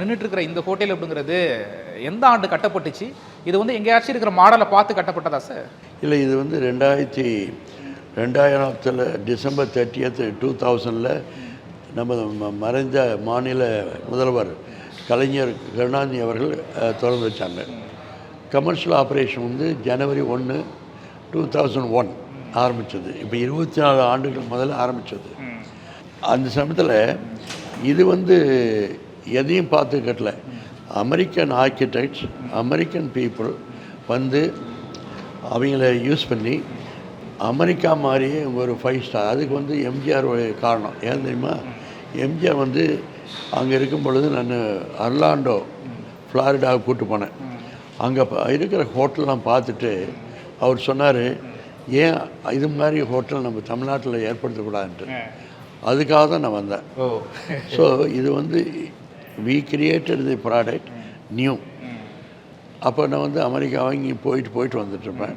நின்றுட்டு இருக்கிற இந்த ஹோட்டல் அப்படிங்கிறது எந்த ஆண்டு கட்டப்பட்டுச்சு? இது வந்து எங்கேயாச்சும் இருக்கிற மாடலை பார்த்து கட்டப்பட்டதா சார்? இல்லை இது வந்து ரெண்டாயிரத்தி ரெண்டாயிரத்தில் டிசம்பர் தேர்ட்டியத் டூ தௌசண்டில் நம்ம மறைந்த மாநில முதல்வர் கலைஞர் கருணாநிதி அவர்கள் திறந்து வச்சாங்க. கமர்ஷியல் ஆப்ரேஷன் வந்து ஜனவரி ஒன்று டூ தௌசண்ட் ஒன் ஆரம்பித்தது இப்போ இருபத்தி நாலு ஆண்டுகள் முதல்ல ஆரம்பித்தது அந்த சமயத்தில் இது வந்து எதையும் பார்த்து கட்டல. அமெரிக்கன் ஆர்கிடெக்ட்ஸ் அமெரிக்கன் பீப்புள் வந்து அவங்கள யூஸ் பண்ணி அமெரிக்கா மாதிரியே ஒரு ஃபைவ் ஸ்டார் அதுக்கு வந்து எம்ஜிஆர் காரணம். ஏன் தெரியுமா? எம்ஜிஆர் வந்து அங்கே இருக்கும் பொழுது நான் அர்லாண்டோ ஃப்ளாரிடாவுக்கு கூப்பிட்டு போனேன். அங்கே இருக்கிற ஹோட்டல்லாம் பார்த்துட்டு அவர் சொன்னார் ஏன் இது மாதிரி ஹோட்டல் நம்ம தமிழ்நாட்டில் ஏற்படுத்தக்கூடாதுன்ட்டு அதுக்காக தான் நான் வந்தேன். ஸோ இது வந்து we created the product new அப்போ நான் வந்து அமெரிக்கா வாங்கி போயிட்டு போயிட்டு வந்துட்டுருப்பேன்